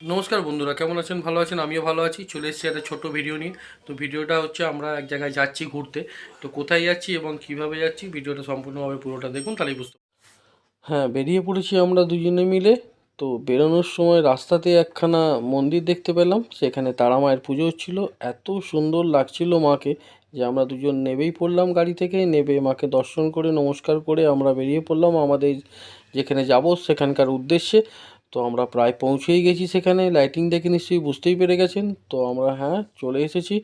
নমস্কার বন্ধুরা, কেমন আছেন? ভালো আছেন? আমিও ভালো আছি। চলে এসেছি একটা ছোটো ভিডিও নিয়ে। তো ভিডিওটা হচ্ছে আমরা এক জায়গায় যাচ্ছি ঘুরতে। তো কোথায় যাচ্ছি এবং কীভাবে যাচ্ছি ভিডিওটা সম্পূর্ণভাবে পুরোটা দেখুন, তাহলেই বুঝতে হ্যাঁ বেরিয়ে পড়েছি আমরা দুজনে মিলে। তো বেরোনোর সময় রাস্তাতে একখানা মন্দির দেখতে পেলাম। সেখানে তারা মায়ের পুজো হচ্ছিল। এত সুন্দর লাগছিল মাকে যে আমরা দুজন নেবেই পড়লাম গাড়ি থেকে। নেবে মাকে দর্শন করে, নমস্কার করে আমরা বেরিয়ে পড়লাম আমাদের যেখানে যাব সেখানকার উদ্দেশ্যে। তো আমরা প্রায় পৌঁছেই গেছি সেখানে। লাইটিং দেখে নিশ্চয়ই বুঝতেই পেরে গেছেন। তো আমরা হ্যাঁ চলে এসেছি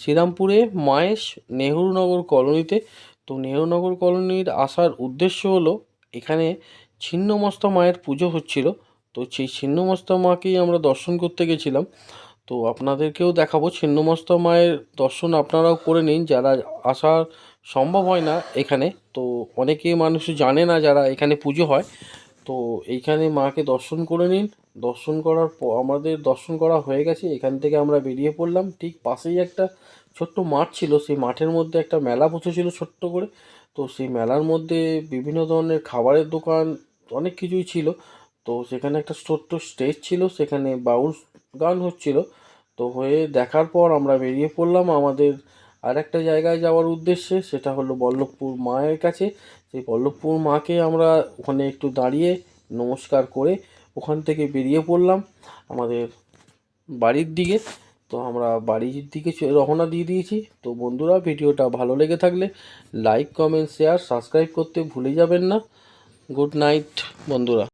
শ্রীরামপুরে মায়েশ নেহরুনগর কলোনিতে। তো নেহরুনগর কলোনির আসার উদ্দেশ্য হলো, এখানে ছিন্নমস্তা মায়ের পুজো হচ্ছিল। তো সেই ছিন্নমস্তা মাকেই আমরা দর্শন করতে গেছিলাম। তো আপনাদেরকেও দেখাবো ছিন্নমস্তা মায়ের দর্শন আপনারাও করে নিন, যারা আসা সম্ভব হয় না এখানে। তো অনেকেই মানুষ জানে না যারা এখানে পুজো হয়। তো এইখানে মাকে দর্শন করে নিন। দর্শন করার পর আমাদের দর্শন করা হয়ে গেছে। এখান থেকে আমরা বেরিয়ে পড়লাম। ঠিক পাশেই একটা ছোট্ট মাঠ ছিল। সেই মাঠের মধ্যে একটা মেলা বসেছিল ছোট্ট করে। তো সেই মেলার মধ্যে বিভিন্ন ধরনের খাবারের দোকান, অনেক কিছুই ছিল। তো সেখানে একটা ছোট্ট স্টেজ ছিল। সেখানে বাউল গান হচ্ছিল। তো হয়ে দেখার পর আমরা বেরিয়ে পড়লাম আমাদের আর একটা জায়গায় যাওয়ার উদ্দেশ্যে সেটা হলো বল্লভপুর মায়ের কাছে। সেই বল্লভপুর মাকে আমরা ওখানে একটু দাঁড়িয়ে নমস্কার করে ওখান থেকে বেরিয়ে পড়লাম আমাদের বাড়ির দিকে। তো আমরা বাড়ির দিকে রওনা দিয়ে দিয়েছি। তো বন্ধুরা, ভিডিওটা ভালো লেগে থাকলে লাইক কমেন্ট শেয়ার সাবস্ক্রাইব করতে ভুলে যাবেন না। গুড নাইট বন্ধুরা।